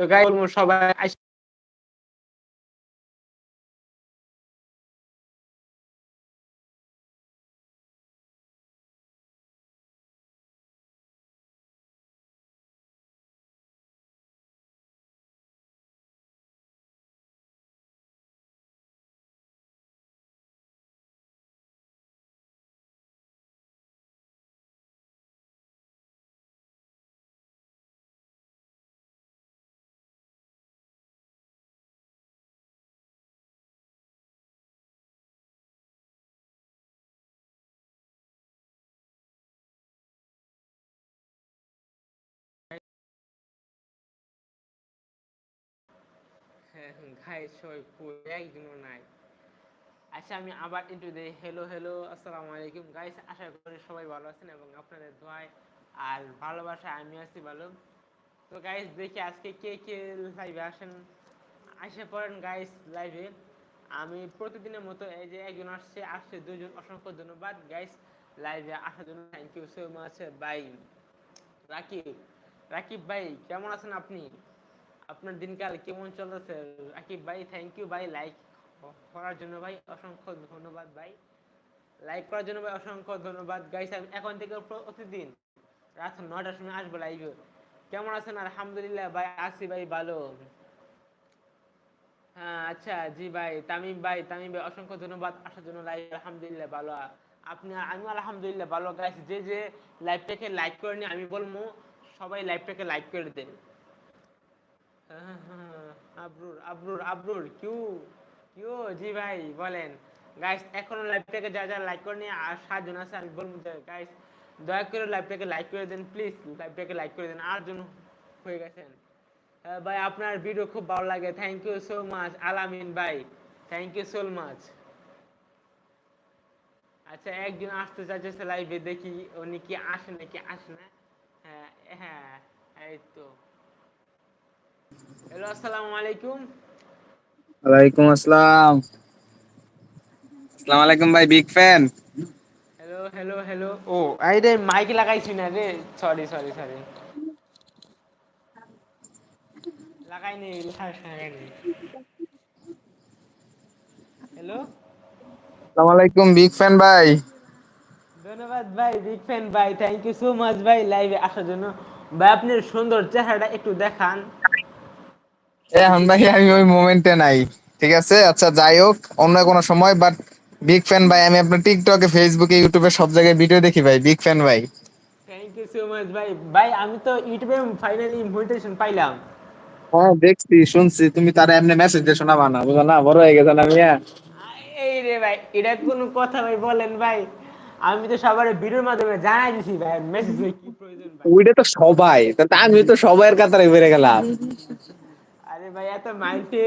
তো গাই বলব সবাই গাই সবাই নাই আচ্ছা আমি আবার ইন্টু হ্যালো হ্যালো আলাইকুম। গাইস আশা করি সবাই ভালো আছেন এবং আপনাদের দোয়ায় আর আমি আছি ভালো। তো গাইস দেখি আজকে কে কে লাইভে আসেন। আসে পড়েন গাইস লাইভে আমি প্রতিদিনের মতো এই যে একজন আসছে আসছে দুজন, অসংখ্য ধন্যবাদ। গাইস লাইভে আসার জন্য thank you so much bye Rakib Rakib ভাই, কেমন আছেন আপনি? আপনার দিনকাল কেমন চলতেছে? রাকিব ভাই থ্যাংক ইউ ভাই লাইক করার জন্য ভাই অসংখ্য ধন্যবাদ ভাই। লাইক করার জন্য ভাই অসংখ্য ধন্যবাদ। গাইস আমি এখন থেকে প্রতিদিন রাত নটার সময় আসব লাইভে কেমন আছেন? আলহামদুলিল্লাহ ভাই, আছি ভাই ভালো। হ্যাঁ আচ্ছা জি ভাই, তামিম ভাই তামিম ভাই, অসংখ্য ধন্যবাদ আসার জন্য লাইভ আলহামদুলিল্লাহ ভালো। আপনি আমি আলহামদুলিল্লাহ ভালো। গাইস যে যে লাইভটাকে লাইক করেনি, আমি বলব, সবাই লাইভটাকে লাইক করে দেন। আবরুর আবরুর আবরুর, কিউ কিউ, জি ভাই, বলেন। গাইস এখনও লাইভটাকে যা যা লাইক করেনি, আর সাতজন আছে, আমি বলব গাইস দয়া করে লাইভটাকে লাইক করে দেন প্লিজ লাইভটাকে লাইক করে দেন আর জন হয়ে গেছেন। ভাই, আপনার ভিডিও খুব ভালো লাগে থ্যাংক ইউ সো মাচ আলামিন ভাই থ্যাংক ইউ সো মাচ আচ্ছা একজন আসতে চাইছে লাইভে দেখি উনি কি আসে নাকি আসে না। হ্যাঁ হ্যাঁ এই তো। হ্যালো আসসালামু আলাইকুম ওয়ালাইকুম আসসালাম আসসালামু আলাইকুম ভাই big fan hello hello hello ও এই রে মাইক লাগাইছি না রে সরি সরি সরি লাগাইনি লাগাইনি হ্যালো আসসালামু আলাইকুম বিগ ফ্যান ভাই ধন্যবাদ ভাই বিগ ফ্যান ভাই থ্যাংক ইউ সো মাচ ভাই লাইভে আসার জন্য। ভাই আপনার সুন্দর চেহারাটা একটু দেখান। এখন ভাই আমি ওই মোমেন্টে নাই ঠিক আছে? আচ্ছা যাই হোক অন্য কোনো সময় বাট বিগ ফ্যান ভাই আমি আপনার টিকটকে ফেসবুকে ইউটিউবে সব জায়গায় ভিডিও দেখি ভাই বিগ ফ্যান ভাই। থ্যাংক ইউ সো মাচ ভাই। ভাই আমি তো ইউটিউবে ফাইনালি ইনভিটেশন পাইলাম। হ্যাঁ দেখছি শুনছি। তুমি তারা এমনি মেসেজ দিয়ে শোনাবা না বুঝো না বড় হয়ে গেছে না মিয়া? এই রে ভাই এটা কোনো কথা ভাই বলেন ভাই। আমি তো সবার ভিডিওর মাধ্যমে জানাই দিছি ভাই মেসেজ কি প্রয়োজন ভাই। ওইটা তো সবাই তা তা আমি তো সবাইয়ের কাতারে বেড়ে গেলাম। ভাই এত মাইন্ডে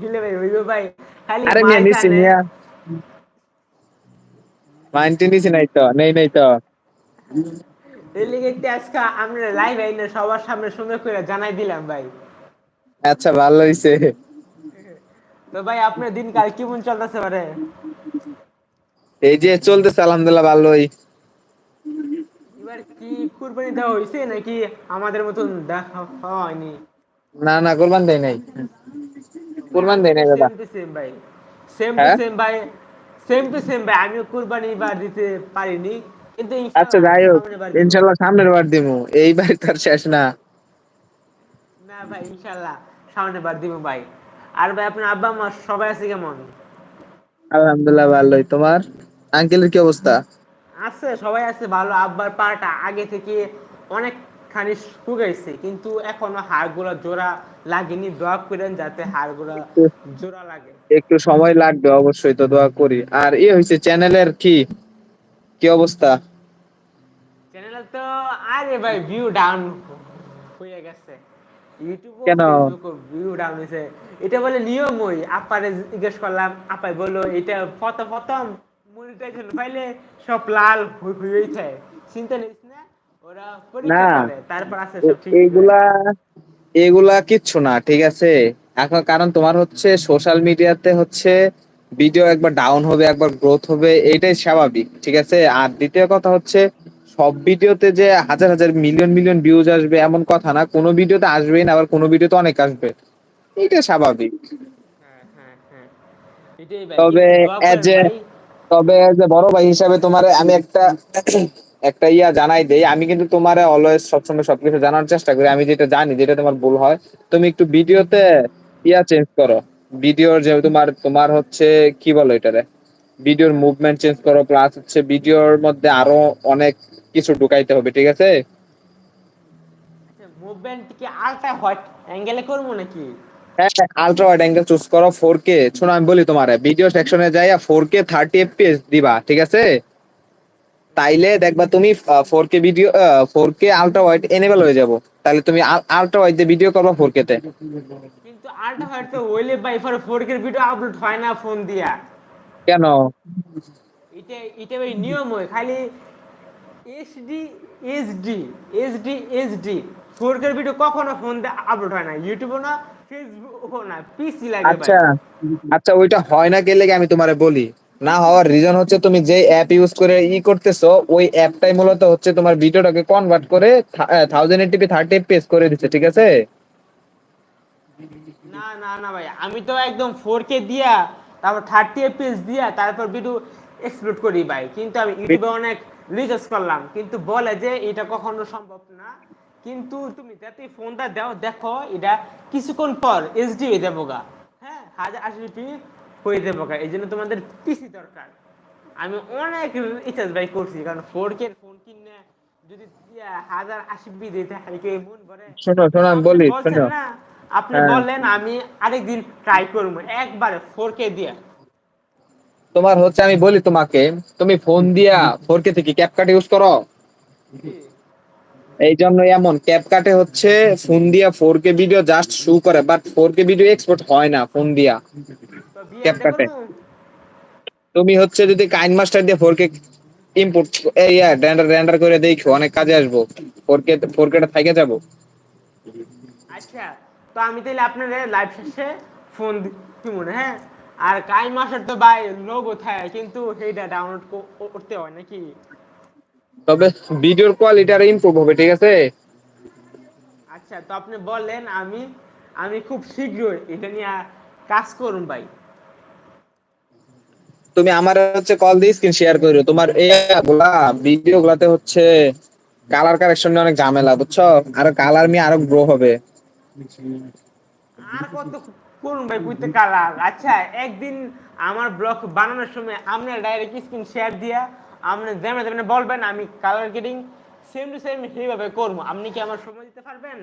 নিলে ভাই হইব ভাই। খালি আরে মিয়া নিছি মিয়া মাইন্ডে নিছি নাই তো নেই নাই তো। এই লিগে আজকে আমরা লাইভ আইনে সবার সামনে সুন্দর করে জানাই দিলাম ভাই। আচ্ছা ভালো হইছে। তো ভাই আপনার দিনকাল কেমন চলতেছে পারে এই যে চলতেছে আলহামদুলিল্লাহ ভালোই। এবার কি কুরবানি দেওয়া হয়েছে নাকি আমাদের মতন দেখা হয়নি? না না কোরবান দেয় নাই। কোরবান দেয় নাই দাদা। সেম ভাই। Same too? সেম ভাই। সেম টু সেম ভাই। আমিও কুরবানি এবার দিতে পারিনি। কিন্তু আচ্ছা ইনশাআল্লাহ যাই হোক বার। ইনশাল্লাহ সামনের বার দিমু। এইবার তার শেষ না। না ভাই ইনশাআল্লাহ সামনের বার দিব ভাই। আর ভাই আপনার আব্বা মা সবাই আছে কেমন? আলহামদুলিল্লাহ ভালোই। তোমার? আঙ্কেলের কি অবস্থা? আছে সবাই আছে ভালো। আব্বার পাটা আগে থেকে অনেকখানি শুকাইছে কিন্তু এখনও হাড়গুলো জোড়া লাগেনি। দোয়া করেন যাতে হাড়গুলো জোড়া লাগে। একটু সময় লাগবে অবশ্যই তো দোয়া করি। আর ই হয়েছে চ্যানেলের কি? কি অবস্থা? চ্যানেলে তো আরে ভাই ভিউ ডাউন হয়ে গেছে। ইউটিউব কেন? ভিউ ডাউন হয়েছে এটা বলে নিয়মই আপারে জিজ্ঞেস করলাম আপাই বলল এটা প্রথম প্রথম মনিটাইজেশন পাইলে সব লাল হয়ে- হয়েই থাকে। চিন্তা নিস না এইগুলা এগুলা কিচ্ছু না ঠিক আছে? এখন কারণ তোমার হচ্ছে সোশ্যাল মিডিয়াতে হচ্ছে ভিডিও একবার ডাউন হবে একবার গ্রোথ হবে এইটাই স্বাভাবিক ঠিক আছে? আর দ্বিতীয় কথা হচ্ছে সব ভিডিওতে যে হাজার হাজার মিলিয়ন মিলিয়ন ভিউজ আসবে এমন কথা না কোনো ভিডিওতে আসবেই না আবার কোনো ভিডিওতে অনেক আসবে। এটা স্বাভাবিক। হ্যাঁ হ্যাঁ হ্যাঁ। তবে তবে বড় ভাই হিসাবে তোমার আমি একটা একটা ইয়া জানাই দেই আমি কিন্তু তোমার অলওয়েজ সবসময় সবকিছু জানার চেষ্টা করি। আমি যেটা জানি যেটা তোমার ভুল হয় তুমি একটু ভিডিওতে ইয়া চেঞ্জ করো। ভিডিওর যে তোমার তোমার হচ্ছে কি বলো এটারে? ভিডিওর মুভমেন্ট চেঞ্জ করো প্লাস হচ্ছে ভিডিওর মধ্যে আরও অনেক কিছু ঢুকাইতে হবে ঠিক আছে? আচ্ছা মুভমেন্ট কি আলট্রা হোয়াইট অ্যাঙ্গেলে করব নাকি? হ্যাঁ আলট্রা ওয়াইড অ্যাঙ্গেল চুজ করো ফোর কে শোনো আমি বলি তোমার ভিডিও সেকশনে যাইয়া ফোর কে থার্টি এফপিএস দিবা ঠিক আছে? তাইলে দেখবা তুমি four K video four K ultra wide enable হয়ে যাব। তাহলে তুমি আলট্রা ওয়াইড দিয়ে ভিডিও করবা ফোর কে তে। কিন্তু আলট্রা হোয়াইট তো ওইলে by for four K video upload হয় না ফোন দিয়া। কেন? এটা এটা ওই নিয়ম হয় খালি HD HD HD HD four K video কখনো ফোন দিয়ে আপলোড হয় না ইউটিউবও না ফেসবুকও না পিসি লাগে আচ্ছা আচ্ছা ওইটা হয় না গেলে আমি তোমারে বলি। না হওয়ার রিজন হচ্ছে তুমি যে অ্যাপ ইউজ করে ই করতেছো ওই অ্যাপটাই মূলত হচ্ছে তোমার ভিডিওটাকে কনভার্ট করে থাউজেন্ড এইটিপি থার্টি এফপিএস করে দিচ্ছে ঠিক আছে? না না না ভাই আমি তো একদম ফোর কে দিয়া তারপর থার্টি এফপিএস দিয়া তারপর ভিডিও এক্সপ্লোড করি ভাই। কিন্তু আমি ইউটিউবে অনেক রিসার্চ করলাম কিন্তু বলে যে এটা কখনো সম্ভব না। কিন্তু তুমি যাতে ফোনটা দাও দেখো এটা কিছুক্ষণ পর এইচডি হয়ে যাব গা। হ্যাঁ হাজার আশি হয়ে যাব এই জন্য তোমাদের পিসি দরকার। আমি অনেক রিচার্জ ভাই করছি কারণ ফোর কে ফোন কিনে যদি হাজার আশি দিতে হয় মন ভরে? শোনো শোনো আমি বলি শোনো। আপনি হ্যাঁ। বললেন আমি আরেকদিন ট্রাই করব। একবারে ফোর কে দিয়ে। তোমার হচ্ছে আমি বলি তোমাকে তুমি ফোন দিয়া ফোর কে থেকে ক্যাপকাট ইউজ করো। এই জন্য এমন ক্যাপকাটে হচ্ছে ফোন দিয়া four K video just shoot করে but four K video export হয় না ফোন দিয়া। ক্যাপকাটে। তুমি হচ্ছে যদি কাইন মাস্টার দিয়ে ফোর কে ইম্পোর্ট এই রেন্ডার রেন্ডার করে দেখো অনেক কাজে আসব। ফোর কে ফোর কেটা থেকে যাব। আচ্ছা তো আমি তাহলে আপনার লাইভ শেষে ফোন দিব না হ্যাঁ? আর কাই মাসের তো ভাই লোগো থাকে কিন্তু সেইটা ডাউনলোড করতে হয় নাকি? তবে ভিডিওর কোয়ালিটি আর ইমপ্রুভ হবে ঠিক আছে? আচ্ছা তো আপনি বলেন আমি আমি খুব শীঘ্রই এটা নিয়ে কাজ করুন ভাই। তুমি আমার হচ্ছে কল দিয়ে স্ক্রিন শেয়ার করো তোমার এই গুলা ভিডিও গুলাতে হচ্ছে কালার কারেকশন অনেক ঝামেলা বুঝছ? আর কালার মি আরও গ্রো হবে। আর কত করুন ভাই বুঝতে কালার আচ্ছা একদিন আমার ব্লগ বানানোর সময় আপনার ডাইরেক্ট স্ক্রিন শেয়ার দিয়া আপনি যেমন যেমন বলবেন আমি colour grading same too same সেইভাবে করব। আপনি কি আমার সময় দিতে পারবেন?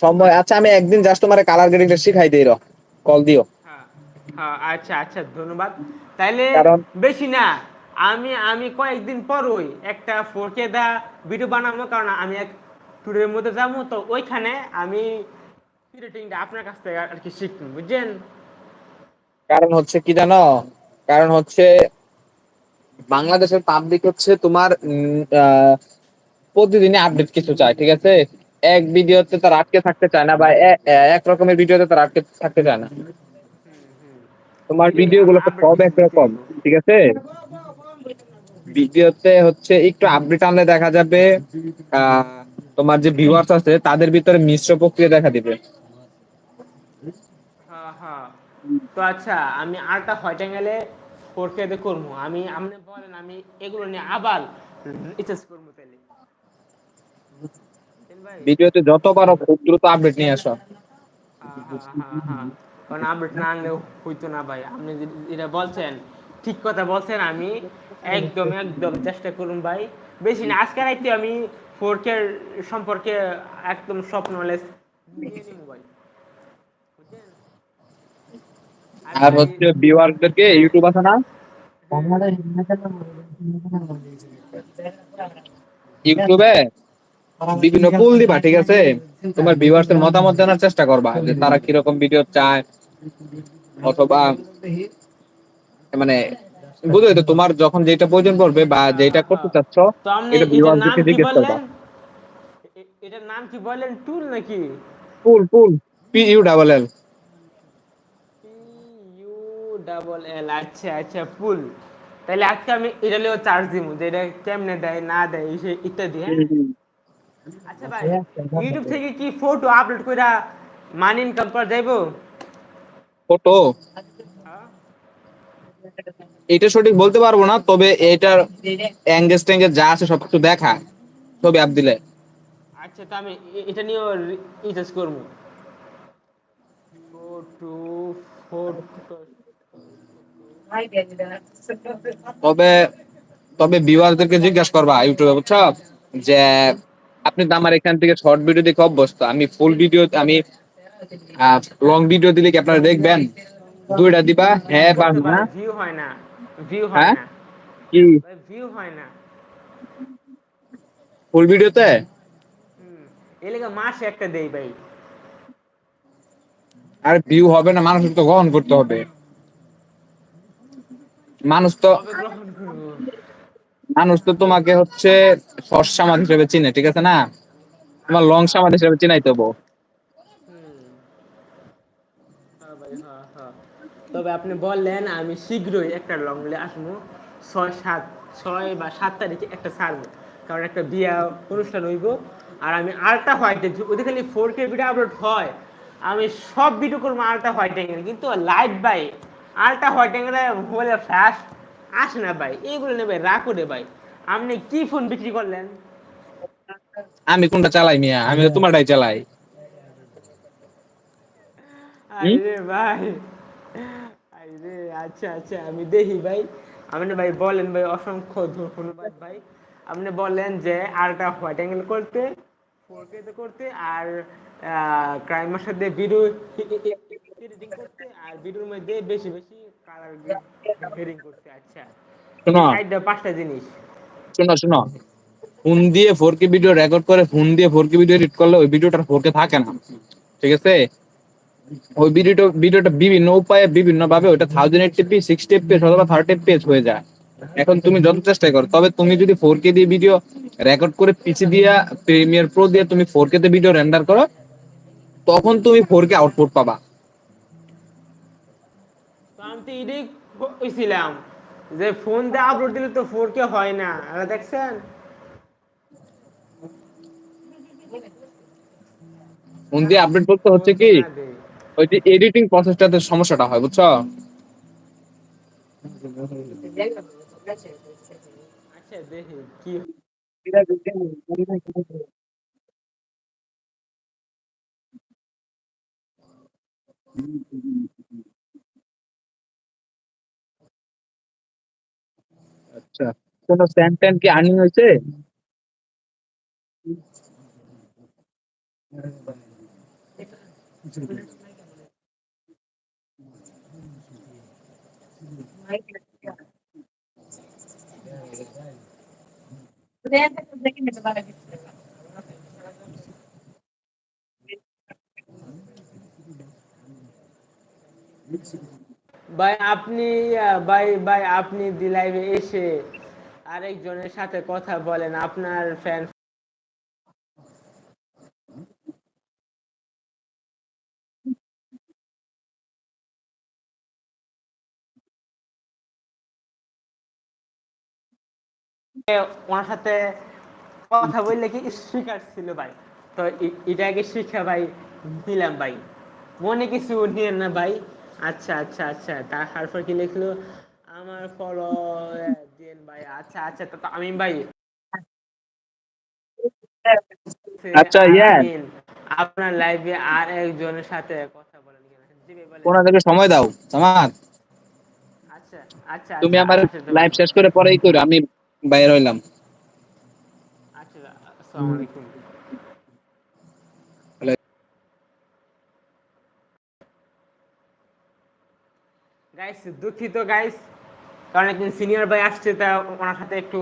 সময় আচ্ছা আমি একদিন জাস্ট তোমার কালার গ্রেডিংটা শিখাই দিই কল দিও। আচ্ছা আচ্ছা ধন্যবাদ। তাইলে বেশি না আমি আমি কয়েকদিন পরই একটা ফোর কে দা ভিডিও বানাবো কারণ আমি এক ট্যুরের মধ্যে যাব তো ওইখানে আমি এডিটিংটা আপনার কাছ থেকে আর কি শিখব বুঝছেন? কারণ হচ্ছে কি জানো? কারণ হচ্ছে বাংলাদেশের পাবলিক হচ্ছে তোমার প্রতিদিনই আপডেট কিছু চায় ঠিক আছে? এক ভিডিওতে তার আটকে থাকতে চায় না বা এক রকমের ভিডিওতে তার আটকে থাকতে চায় না। তোমার ভিডিও গুলো তো সব একরকম ঠিক আছে? ভিডিওতে হচ্ছে একটু আপডেট আনলে দেখা যাবে তোমার যে ভিউয়ার্স আছে তাদের ভিতরে মিশ্র প্রক্রিয়া দেখা দিবে। হ্যাঁ হ্যাঁ। তো আচ্ছা আমি আরটা হোয়াইট অ্যাঙ্গেলে ফোর কে দিয়ে করব। আমি আপনি বলেন আমি এগুলো নিয়ে আবার রিচার্জ করব তাহলে। ভিডিওতে যত পারো খুব দ্রুত আপডেট নিয়ে আসো। হ্যাঁ, হ্যাঁ, হ্যাঁ, হ্যাঁ। কারণ আপডেট না আনলেও হইতো না ভাই। আপনি যেটা বলছেন, ঠিক কথা বলছেন, আমি একদম একদম চেষ্টা করুন ভাই। বেশি না, আজকে রাইতে আমি ফোর কে সম্পর্কে একদম সব নলেজ? আর হচ্ছে ভিউয়ারদেরকে ইউটিউব আছে না? ইউটিউবে? বিভিন্ন পুল দিবা, ঠিক আছে? তোমার ভিউয়ার্সের মতামত জানার চেষ্টা করবা, যে তারা কীরকম ভিডিও চায় অথবা মানে বুঝলে তো তোমার যখন যেটা প্রয়োজন পড়বে বা যেটা করতে চাচ্ছ এটা ভিউয়ারদেরকে জিজ্ঞেস করবা। এটার নাম কি বললেন? টুল নাকি? Pool pool P U double L U double L আচ্ছা আচ্ছা পুল তাহলে আজকে আমি এটা লিও চার্জ দিব যে এটা কেমনে দেয় না দেয় এই সে ইত্যাদি হ্যাঁ? আচ্ছা ভাই ইউটিউব থেকে কি ফটো আপলোড কইরা মানি ইনকাম করা যাইবো? ফটো এটা সঠিক বলতে পারব না তবে এটার অ্যাঙ্গেজ ট্যাঙ্গেজ যা আছে সবকিছু দেখা ছবি আপ দিলে। আচ্ছা তো আমি এটা নিয়েও রিসার্চ করব। ফটো ফটো তবে তবে ভিউয়ারদেরকে জিজ্ঞাসা করবা ইউটিউবে বুঝছ? যে আপনি তো আমার এখান থেকে শর্ট ভিডিও দেখে অভ্যস্ত। আমি ফুল ভিডিও আমি লং ভিডিও দিলে কি আপনারা দেখবেন? দুইটা দিবা? হ্যাঁ বা না? ভিউ হয় না ভিউ হয় হ্যাঁ? না। কি? ভিউ হয় না। ফুল ভিডিওতে লেগে মাসে একটা দেই ভাই। আর ভিউ হবে না মানুষ তো গ্রহণ করতে হবে। মানুষ তো মানুষ তো তোমাকে হচ্ছে শর্ট সামাদ হিসেবে চিনে ঠিক আছে না? তোমার লং সামাদ হিসেবে চিনাই দেবো হুম। হ্যাঁ ভাই, হ্যাঁ, হ্যাঁ। তবে আপনি বললেন আমি শীঘ্রই একটা লং লে আসব। ছয় সাত ছয় বা সাত তারিখে একটা ছাড়বো। কারণ একটা বিয়া অনুষ্ঠান হইব। আর আমি আলট্রা হোয়াইটে ওদের খালি ফোর কে ভিডিও আপলোড হয়। আমি সব ভিডিও করব আলট্রা হোয়াইট অ্যাঙ্গেল কিন্তু লাইট বাই আলট্রা হোয়াইট অ্যাঙ্গেলে মোবাইলে ফ্ল্যাশ আসে না ভাই। এইগুলো নেবে রাখো রে ভাই। আপনি কি ফোন বিক্রি করলেন? আমি কোনটা চালাই মিয়া? আমি তোমারটাই চালাই। আরে ভাই আরে আচ্ছা আচ্ছা আমি দেখি ভাই। আপনি ভাই বলেন ভাই অসংখ্য ধন্যবাদ ভাই। আপনি বললেন যে আলট্রা হোয়াইট অ্যাঙ্গেল করতে ফোর তে করতে আর ক্রাইমের সাথে ভিডিও এডিটিং করতে আর ভিডিওর মধ্যে বেশি বেশি কালার গ্রেডিং করতে আচ্ছা। শোনো। সাইডে পাঁচটা জিনিস। শোনো শোনো। ফোন দিয়ে ফোর কে ভিডিও রেকর্ড করে ফোন দিয়ে ফোর কে ভিডিও এডিট করলে ওই ভিডিওটা ফোর কে থাকে না। ঠিক আছে? ওই ভিডিওটা ভিডিওটা বিভিন্ন উপায়ে বিভিন্ন ভাবে ওটা thousand eight P sixty FPS অথবা থার্টি এফপিএস হয়ে যায়। এখন তুমি যত চেষ্টা করো তবে তুমি যদি ফোর কে দিয়ে ভিডিও রেকর্ড করে পিসি দিয়া প্রিমিয়ার প্রো দিয়ে তুমি ফোর কে তে ভিডিও রেন্ডার করো তখন তুমি ফোর কে আউটপুট পাবা। আমি এটাই কইছিলাম যে ফোন দিয়ে আপলোড দিলে তো ফোর কে হয় না আর দেখছেন? ফোন দিয়ে আপডেট করতে হচ্ছে কি? ওই যে এডিটিং প্রসেসটাতে সমস্যাটা হয়, বুঝছ? আচ্ছা। দেখি কি কোনো স্যান্ড ট্যান্ড কি আর্নিং হয়েছে? ভাই আপনি ভাই ভাই আপনি দি লাইভে এসে আরেকজনের সাথে কথা বলেন আপনার ফ্যান ওনার সাথে কথা বললে কি শিকার ছিল ভাই? তো এটাকে শিক্ষা ভাই নিলাম ভাই। মনে কিছু নিয়েন না ভাই? আচ্ছা আচ্ছা আচ্ছা। তারপর কি লিখলো? আমার ফলো দিন ভাই। আচ্ছা আচ্ছা। তো আমি ভাই আচ্ছা। আপনার লাইভে আর একজনের সাথে কথা বলেন ওনাদেরকে সময় দাও সামাদ আচ্ছা আচ্ছা তুমি আচ্ছা, আমার আচ্ছা, লাইভ শেষ করে পরেই করো। আমি বাইরে হইলাম। আচ্ছা গাইস দুঃখিত গাইস কারণ একদিন সিনিয়র ভাই আসছে, তা ওনার সাথে একটু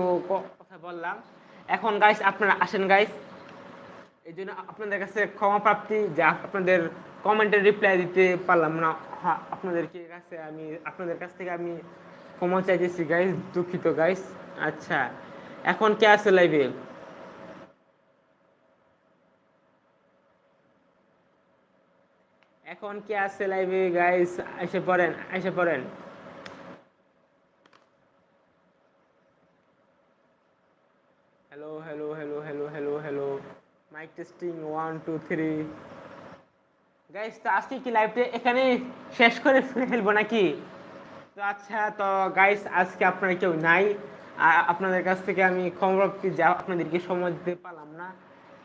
কথা বললাম। এখন গাইস আপনারা আসেন গাইস এই জন্য আপনাদের কাছে ক্ষমা প্রাপ্তি, যে আপনাদের কমেন্টের রিপ্লাই দিতে পারলাম না। আপনাদেরকে কাছে আমি, আপনাদের কাছ থেকে আমি ক্ষমা চাইতেছি গাইস দুঃখিত গাইস আচ্ছা এখন কে আছে লাইভে এখন কে আছে লাইভে গাইস এসে পড়েন এসে পড়েন। Hello hello hello hello hello hello mic testing one two three guys তো আজকে কি লাইভটা এখানে শেষ করে ফেলব নাকি? তো আচ্ছা তো গাইস আজকে আপনারা কেউ নাই। আপনাদের কাছ থেকে আমি পেয়ে যা আপনাদেরকে সময় দিতে পারলাম না।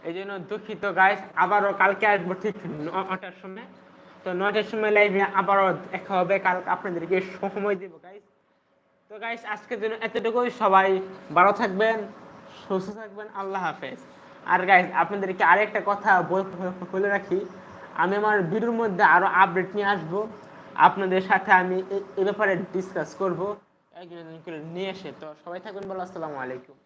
এই জন্য দুঃখিত গাইস আবারও কালকে আসব ঠিক নটার সময়। তো নটার সময় লাইভে আবারও দেখা হবে। কাল আপনাদেরকে সময় দেবো গাইস তো গাইস আজকের জন্য এতটুকুই। সবাই ভালো থাকবেন, সুস্থ থাকবেন। আল্লাহ হাফেজ। আর গাইস আপনাদেরকে আরেকটা কথা বল- রাখি। আমি আমার ভিডিওর মধ্যে আরও আপডেট নিয়ে আসব। আপনাদের সাথে আমি এ- ব্যাপারে ডিসকাস করব। নিয়ে এসে তো সবাই থাকবেন বলো আসসালামু আলাইকুম।